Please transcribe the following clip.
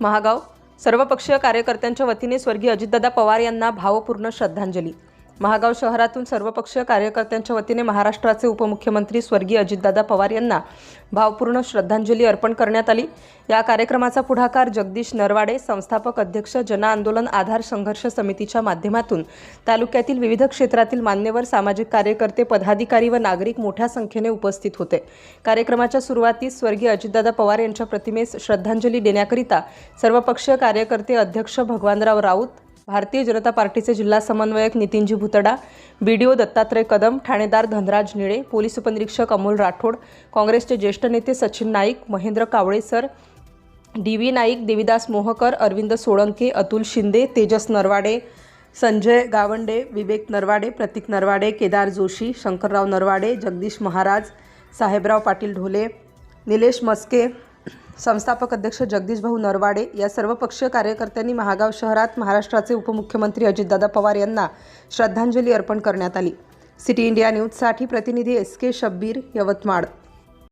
महागाव. सर्वपक्षीय कार्यकर्त्यांच्या वतीने स्वर्गीय अजितदादा पवार यांना भावपूर्ण श्रद्धांजली. महागाव शहरातून सर्वपक्षीय कार्यकर्त्यांच्या वतीने महाराष्ट्राचे उपमुख्यमंत्री स्वर्गीय अजितदादा पवार यांना भावपूर्ण श्रद्धांजली अर्पण करण्यात आली. या कार्यक्रमाचा पुढाकार जगदीश नरवाडे संस्थापक अध्यक्ष जन आंदोलन आधार संघर्ष समितीच्या माध्यमातून तालुक्यातील विविध क्षेत्रातील मान्यवर सामाजिक कार्यकर्ते पदाधिकारी व नागरिक मोठ्या संख्येने उपस्थित होते. कार्यक्रमाच्या सुरुवातीस स्वर्गीय अजितदादा पवार यांच्या प्रतिमेस श्रद्धांजली देण्याकरिता सर्वपक्षीय कार्यकर्ते अध्यक्ष भगवानराव राऊत भारतीय जनता पार्टीचे जिल्हा समन्वयक Nitinji Bhutada B D O Dattatray Kadam ठाणेदार धनराज निळे पोलीस उपनिरीक्षक अमोल राठोड काँग्रेसचे ज्येष्ठ नेते Sachin Naik Mahendra Kawale sir D V Naik Devidas Mohkar Arvind Solanke Atul Shinde Tejas Narwade Sanjay Gawande Vivek Narwade Pratik Narwade Kedar Joshi Shankarrao Narwade Jagdish Maharaj Sahebrao Patil Dhole Nilesh Maske संस्थापक अध्यक्ष जगदीश भाऊ नरवाडे या सर्वपक्षीय कार्यकर्त्यांनी महागाव शहरात महाराष्ट्राचे उपमुख्यमंत्री अजितदादा पवार यांना श्रद्धांजली अर्पण करण्यात आली. सिटी इंडिया न्यूजसाठी प्रतिनिधी एस के शब्बीर यवतमाळ.